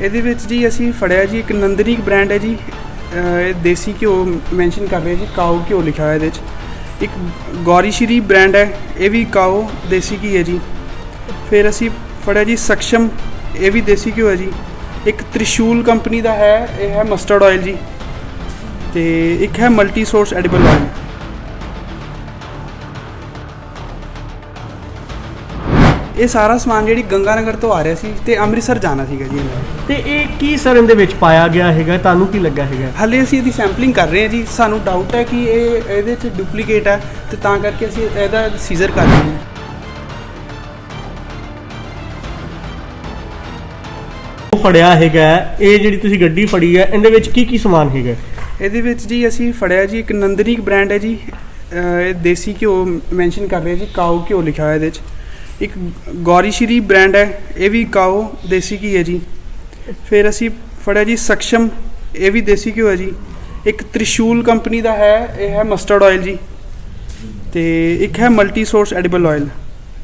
ਇਹਦੇ ਵਿੱਚ ਜੀ ਅਸੀਂ ਫੜਿਆ ਜੀ, ਇੱਕ ਨੰਦਨੀਕ ਬ੍ਰਾਂਡ ਹੈ ਜੀ ਇਹ ਦੇਸੀ ਘਿਓ ਮੈਂਸ਼ਨ ਕਰ ਰਹੇ ਜੀ, ਕਾਓ ਘਿਓ ਲਿਖਿਆ ਹੋਇਆ ਇਹਦੇ 'ਚ ਇੱਕ ਗੌਰੀ ਸ਼੍ਰੀ ਬ੍ਰਾਂਡ ਹੈ, ਇਹ ਵੀ ਕਾਓ ਦੇਸੀ ਘੀ ਹੈ ਜੀ। ਫਿਰ ਅਸੀਂ ਫੜਿਆ ਜੀ ਸક્ષਮ ਇਹ ਵੀ ਦੇਸੀ ਘਿਓ ਹੈ ਜੀ। ਇੱਕ ਤ੍ਰਿਸ਼ੂਲ ਕੰਪਨੀ ਦਾ ਹੈ, ਇਹ ਹੈ ਮਸਟਰਡ ਆਇਲ ਜੀ। ਤੇ ਇੱਕ ਹੈ ਮਲਟੀ ਸੋਰਸ ਐਡੀਬਲ ਆਇਲ ਇਹ ਸਾਰਾ ਸਮਾਨ ਜਿਹੜੀ ਗੰਗਾਨਗਰ ਤੋਂ ਆ ਰਿਹਾ ਸੀ ਤੇ ਅੰਮ੍ਰਿਤਸਰ ਜਾਣਾ ਸੀਗਾ ਜੀ ਇਹਨਾਂ। ਨੇ ਤੇ ਇਹ ਕੀ ਸਰ ਇਹਦੇ ਵਿੱਚ ਪਾਇਆ ਗਿਆ ਹੈਗਾ? ਤੁਹਾਨੂੰ ਕੀ ਲੱਗਾ ਹੈਗਾ? ਹਾਲੇ ਅਸੀਂ ਇਹਦੀ ਸੈਂਪਲਿੰਗ ਕਰ ਰਹੇ ਹਾਂ ਜੀ। ਸਾਨੂੰ ਡਾਊਟ ਹੈ ਕਿ ਇਹ ਇਹਦੇ ਚ ਡੁਪਲੀਕੇਟ ਹੈ ਤੇ ਤਾਂ ਕਰਕੇ ਅਸੀਂ ਇਹਦਾ ਸੀਜ਼ਰ ਕਰ ਰਹੇ ਹਾਂ। ਉਹ ਫੜਿਆ ਹੈਗਾ ਇਹ ਜਿਹੜੀ ਤੁਸੀਂ ਗੱਡੀ ਫੜੀ ਹੈ ਇਹਦੇ ਵਿੱਚ ਕੀ ਕੀ ਸਮਾਨ ਹੈਗਾ? ਇਹਦੇ ਵਿੱਚ ਜੀ ਅਸੀਂ ਫੜਿਆ ਜੀ ਇੱਕ ਨੰਦਨੀ ਬ੍ਰਾਂਡ ਹੈ ਜੀ। ਅਹ ਇਹ ਦੇਸੀ ਘਿਓ ਮੈਂਸ਼ਨ ਕਰ ਰਹੇ ਜੀ ਕਾਓ ਘਿਓ ਲਿਖਿਆ ਹੋਇਆ ਇਹਦੇ 'ਚ। ਇੱਕ ਗੌਰੀ ਸ਼੍ਰੀ ਬ੍ਰਾਂਡ ਹੈ, ਇਹ ਵੀ ਕਾਓ ਦੇਸੀ ਘੀ ਹੈ ਜੀ। ਫਿਰ ਅਸੀਂ ਫੜਿਆ ਜੀ ਸક્ષਮ ਇਹ ਵੀ ਦੇਸੀ ਘਿਓ ਹੈ ਜੀ। ਇੱਕ ਤ੍ਰਿਸ਼ੂਲ ਕੰਪਨੀ ਦਾ ਹੈ, ਇਹ ਹੈ ਮਸਟਰਡ ਆਇਲ ਜੀ। ਤੇ ਇੱਕ ਹੈ ਮਲਟੀ ਸੋਰਸ ਐਡੀਬਲ ਆਇਲ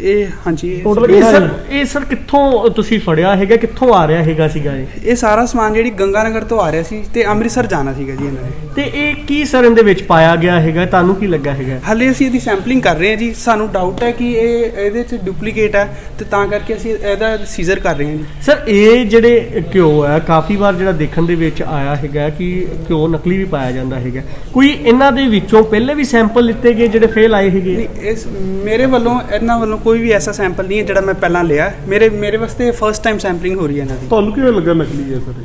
ਇਹ ਹਾਂਜੀ। ਇਹ- ਇਹ ਸਰ ਇਹ ਸਰ ਕਿੱਥੋਂ ਤੁਸੀਂ ਫੜਿਆ ਹੈਗਾ? ਕਿੱਥੋਂ ਆ ਰਿਹਾ ਹੈਗਾ ਸੀਗਾ ਇਹ? ਇਹ ਸਾਰਾ ਸਮਾਨ ਜਿਹੜੀ ਗੰਗਾਨਗਰ ਤੋਂ ਆ ਰਿਹਾ ਸੀ ਤੇ ਅੰਮ੍ਰਿਤਸਰ ਜਾਣਾ ਸੀਗਾ ਜੀ ਇਹਨਾਂ ਨੇ। ਤੇ ਇਹ ਕੀ ਸਰ ਇਹਦੇ ਵਿੱਚ ਪਾਇਆ ਗਿਆ ਹੈਗਾ? ਤੁਹਾਨੂੰ ਕੀ ਲੱਗਾ ਹੈਗਾ? ਹਾਲੇ ਅਸੀਂ ਇਹਦੀ ਸੈਂਪਲਿੰਗ ਕਰ ਰਹੇ ਹਾਂ ਜੀ। ਸਾਨੂੰ ਡਾਊਟ ਹੈ ਕਿ ਇਹ ਇਹਦੇ ਚ ਡੁਪਲੀਕੇਟ ਹੈ ਤੇ ਤਾਂ ਕਰਕੇ ਅਸੀਂ ਇਹਦਾ ਸੀਜ਼ਰ ਕਰ ਰਹੇ ਹਾਂ ਜੀ। ਸਰ ਇਹ ਜਿਹੜੇ ਘਿਓ ਹੈ ਕਾਫੀ ਵਾਰ ਜਿਹੜਾ ਦੇਖਣ ਦੇ ਵਿੱਚ ਆਇਆ ਹੈਗਾ ਕਿ ਘਿਓ ਨਕਲੀ ਵੀ ਪਾਇਆ ਜਾਂਦਾ ਹੈਗਾ। ਕੋਈ ਇਹਨਾਂ ਦੇ ਵਿੱਚੋਂ ਪਹਿਲੇ ਵੀ ਸੈਂਪਲ ਲਿੱਤੇ ਗਏ ਜਿਹੜੇ ਫੇਲ ਆਏ ਹੈਗੇ? ਨਹੀਂ ਇਸ ਮੇਰੇ ਵੱਲੋਂ ਇਹਨਾਂ ਵੱਲੋਂ ਕੋਈ ਵੀ ਐਸਾ ਸੈਂਪਲ ਨਹੀਂ ਹੈ ਜਿਹੜਾ ਮੈਂ ਪਹਿਲਾਂ ਲਿਆ। ਮੇਰੇ ਮੇਰੇ ਵਾਸਤੇ ਫਰਸਟ ਟਾਈਮ ਸੈਂਪਲਿੰਗ ਹੋ ਰਹੀ ਹੈ ਇਹਨਾਂ ਦੀ। ਤੁਹਾਨੂੰ ਕਿਵੇਂ ਲੱਗਾ ਨਕਲੀ ਹੈ ਸਰ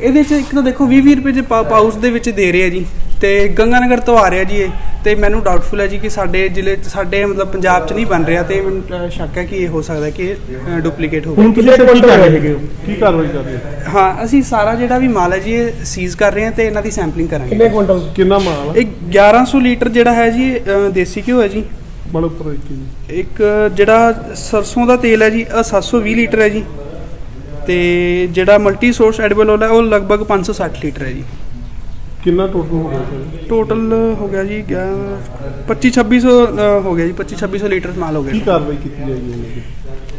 ਇਹਦੇ ਚ ਇੱਕ ਤਾਂ ਦੇਖੋ 20 20 ਰੁਪਏ ਦੇ ਪਾਊਚ ਦੇ ਵਿੱਚ ਦੇ ਰਹੇ ਆ ਜੀ। ਤੇ ਗੰਗਾਨਗਰ ਤੋਂ ਆ ਰਿਹਾ ਜੀ ਇਹ। ਤੇ ਮੈਨੂੰ ਡਾਊਟਫੁਲ ਹੈ ਜੀ ਕਿ ਸਾਡੇ ਜ਼ਿਲ੍ਹੇ 'ਚ ਸਾਡੇ ਮਤਲਬ ਪੰਜਾਬ 'ਚ ਨਹੀਂ ਬਣ ਰਿਹਾ ਤੇ ਮੈਨੂੰ ਸ਼ੱਕ ਹੈ ਕਿ ਇਹ ਹੋ ਸਕਦਾ ਕਿ ਡੁਪਲੀਕੇਟ ਹੋਵੇ। ਹੁਣ ਤੁਸੀਂ ਕੀ ਕਰ ਰਹੇ ਹੈਗੇ ਹੋ। ਕੀ ਕਾਰਵਾਈ ਕਰ ਰਹੇ ਹੋ? ਹਾਂ ਅਸੀਂ ਸਾਰਾ ਜਿਹੜਾ ਵੀ ਮਾਲ ਹੈ ਜੀ ਇਹ ਸੀਜ਼ ਕਰ ਰਹੇ ਹਾਂ ਤੇ ਇਹਨਾਂ ਦੀ ਸੈਂਪਲਿੰਗ ਕਰਾਂਗੇ। ਕੁਇੰਟਲ? ਕਿੰਨਾ ਮਾਲ ਹੈ ਇਹ 1100 ਲੀਟਰ ਜਿਹੜਾ ਹੈ ਜੀ ਅ, ਦੇਸੀ ਘਿਓ ਹੈ ਜੀ। ਮਨ ਉੱਪਰ ਇੱਕ ਜੀ। ਇੱਕ ਜਿਹੜਾ ਸਰਸੋਂ ਦਾ ਤੇਲ ਹੈ ਜੀ ਇਹ 720 ਲੀਟਰ ਹੈ ਜੀ। ਤੇ ਜਿਹੜਾ ਮਲਟੀ ਸੋਰਸ ਐਡੀਬਲ ਆਇਲ ਹੈ, ਉਹ ਲਗਭਗ 560 ਲੀਟਰ ਹੈ ਜੀ। ਕਿੰਨਾ ਟੋਟਲ ਹੋ ਗਿਆ ਸਰ ਟੋਟਲ ਹੋ ਗਿਆ ਜੀ 25 2600 ਹੋ ਗਿਆ ਜੀ 25 2600 ਲੀਟਰ ਮਾਲ ਹੋ ਕੀ ਗਿਆ ਕਾਰਵਾਈ ਕੀਤੀ ਜਾਏਗੀ ਇਹਨਾਂ ਦੀ?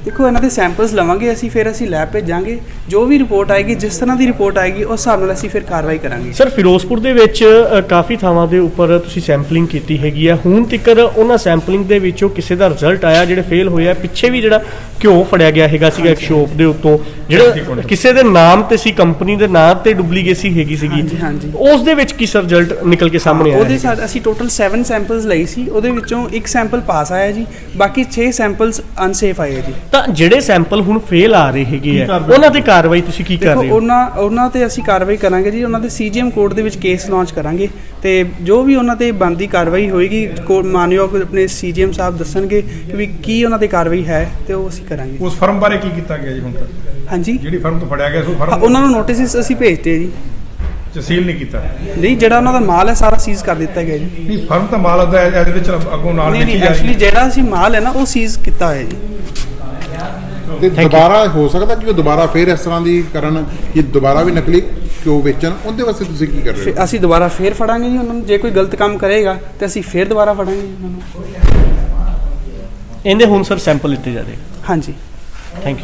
ਦੇਖੋ ਇਹਨਾਂ ਦੇ ਸੈਂਪਲਸ ਲਵਾਂਗੇ ਅਸੀਂ ਫਿਰ ਅਸੀਂ ਲੈਬ ਭੇਜਾਂਗੇ। ਜੋ ਵੀ ਰਿਪੋਰਟ ਆਏਗੀ ਜਿਸ ਤਰ੍ਹਾਂ ਦੀ ਰਿਪੋਰਟ ਆਏਗੀ ਉਸ ਹਿਸਾਬ ਨਾਲ ਅਸੀਂ ਫਿਰ ਕਾਰਵਾਈ ਕਰਾਂਗੇ। ਸਰ ਫਿਰੋਜ਼ਪੁਰ ਦੇ ਵਿੱਚ ਅ, ਕਾਫੀ ਥਾਵਾਂ ਦੇ ਉੱਪਰ ਤੁਸੀਂ ਸੈਂਪਲਿੰਗ ਕੀਤੀ ਹੈਗੀ ਹੈ ਹੁਣ ਤੱਕ ਉਹਨਾਂ ਸੈਂਪਲਿੰਗ ਦੇ ਵਿੱਚੋਂ ਕਿਸੇ ਦਾ ਰਿਜ਼ਲਟ ਆਇਆ ਜਿਹੜੇ ਫੇਲ ਹੋਏ ਆ ਪਿੱਛੇ ਵੀ ਜਿਹੜਾ ਘਿਓ ਫੜਿਆ ਗਿਆ ਹੈਗਾ ਸੀਗਾ ਇੱਕ ਸ਼ੋਪ ਦੇ ਉੱਤੋਂ। ਜਿਹੜਾ ਕਿਸੇ ਦੇ ਨਾਮ ਤੇ ਸੀ ਕੰਪਨੀ ਦੇ ਨਾਮ ਤੇ ਡੁਪਲੀਕੇਸੀ ਹੈਗੀ ਸੀਗੀ। ਹਾਂਜੀ, ਹਾਂਜੀ। ਉਸ ਦੇ ਵਿੱਚ ਕੀ ਸਰ ਰਿਜ਼ਲਟ ਨਿਕਲ ਕੇ ਸਾਹਮਣੇ ਆਇਆ ਉਹਦੇ? ਸਾਡ ਅਸੀਂ ਟੋਟਲ 7 ਸੈਂਪਲਸ ਲਈ ਸੀ ਉਹਦੇ ਵਿੱਚੋਂ ਇੱਕ ਸੈਂਪਲ ਪਾਸ ਆਇਆ ਜੀ ਬਾਕੀ 6 ਸੈਂਪਲਸ ਅਨਸੇਫ ਆਏ ਆ ਜੀ। ਤਾਂ ਜਿਹੜੇ ਸੈਂਪਲ ਹੁਣ ਫੇਲ ਆ ਰਹੇ ਹੈਗੇ ਆ? ਉਹਨਾਂ ਤੇ ਕਾਰਵਾਈ ਤੁਸੀਂ ਕੀ ਕਰ ਰਹੇ ਹੋ? ਉਹਨਾਂ ਉਹਨਾਂ ਤੇ ਅਸੀਂ ਕਾਰਵਾਈ ਕਰਾਂਗੇ ਜੀ ਉਹਨਾਂ ਦੇ ਸੀਜੀਐਮ ਕੋਰਟ ਦੇ ਵਿੱਚ ਕੇਸ ਲਾਂਚ ਕਰਾਂਗੇ। ਤੇ ਜੋ ਵੀ ਉਹਨਾਂ ਤੇ ਬਣਦੀ ਕਾਰਵਾਈ ਹੋਏਗੀ ਮਾਨਯੋਗ ਆਪਣੇ ਸੀਜੀਐਮ ਸਾਹਿਬ ਦੱਸਣਗੇ ਕਿ ਵੀ ਕੀ ਉਹਨਾਂ ਤੇ ਕਾਰਵਾਈ ਹੈ ਤੇ ਉਹ ਅਸੀਂ ਕਰਾਂਗੇ। ਉਸ ਫਰਮ ਬਾਰੇ ਕੀ ਕੀਤਾ ਗਿਆ ਜੀ ਹੁਣ ਤੱਕ? ਹਾਂਜੀ। ਜਿਹੜੀ ਫਰਮ ਤੋਂ ਫੜਿਆ ਗਿਆ ਸੀ ਫਰਮ ਉਹਨਾਂ ਨੂੰ ਨੋਟਿਸ ਅਸੀਂ ਭੇਜਤੇ ਜੀ। ਸੀਲ ਨਹੀਂ ਕੀਤਾ। ਨਹੀਂ ਜਿਹੜਾ ਉਹਨਾਂ ਦਾ ਮਾਲ ਹੈ ਸਾਰਾ ਸੀਜ਼ ਕਰ ਦਿੱਤਾ ਗਿਆ ਜੀ। ਨਹੀਂ ਫਰਮ ਤਾਂ ਮਾਲ ਉਹਦਾ ਹੈ, ਇਹਦੇ ਵਿੱਚ ਅੱਗੋਂ ਨਾਲ ਨਹੀਂ ਨਹੀਂ ਐਕਚੁਅਲੀ ਹੈ ਜਿਹੜਾ ਅਸੀਂ ਮਾਲ ਹੈ ਨਾ ਉਹ ਸੀਜ਼ ਕੀਤਾ ਹੋਇਆ ਜੀ। ਤੇ ਦੁਬਾਰਾ ਹੋ ਸਕਦਾ ਕਿ ਉਹ ਦੁਬਾਰਾ ਫੇਰ ਇਸ ਤਰ੍ਹਾਂ ਦੀ ਕਰਨ ਕਿ ਦੁਬਾਰਾ ਵੀ ਨਕਲੀ ਕਿਉਂ ਵੇਚਣ? ਉਹਦੇ ਵਾਸਤੇ ਤੁਸੀਂ ਕੀ ਕਰ ਰਹੇ ਹੋ? ਅਸੀਂ ਦੁਬਾਰਾ ਫੇਰ ਫੜਾਂਗੇ ਜੀ ਉਹਨਾਂ ਨੂੰ। ਜੇ ਕੋਈ ਗਲਤ ਕੰਮ ਕਰੇਗਾ ਤੇ ਅਸੀਂ ਫੇਰ ਦੁਬਾਰਾ ਫੜਾਂਗੇ ਉਹਨਾਂ ਨੂੰ। ਇਹਦੇ ਹੁਣ ਸਰ ਸੈਂਪਲ ਲਿੱਤੇ ਜਾ ਰਹੇ। ਹਾਂਜੀ। Thank you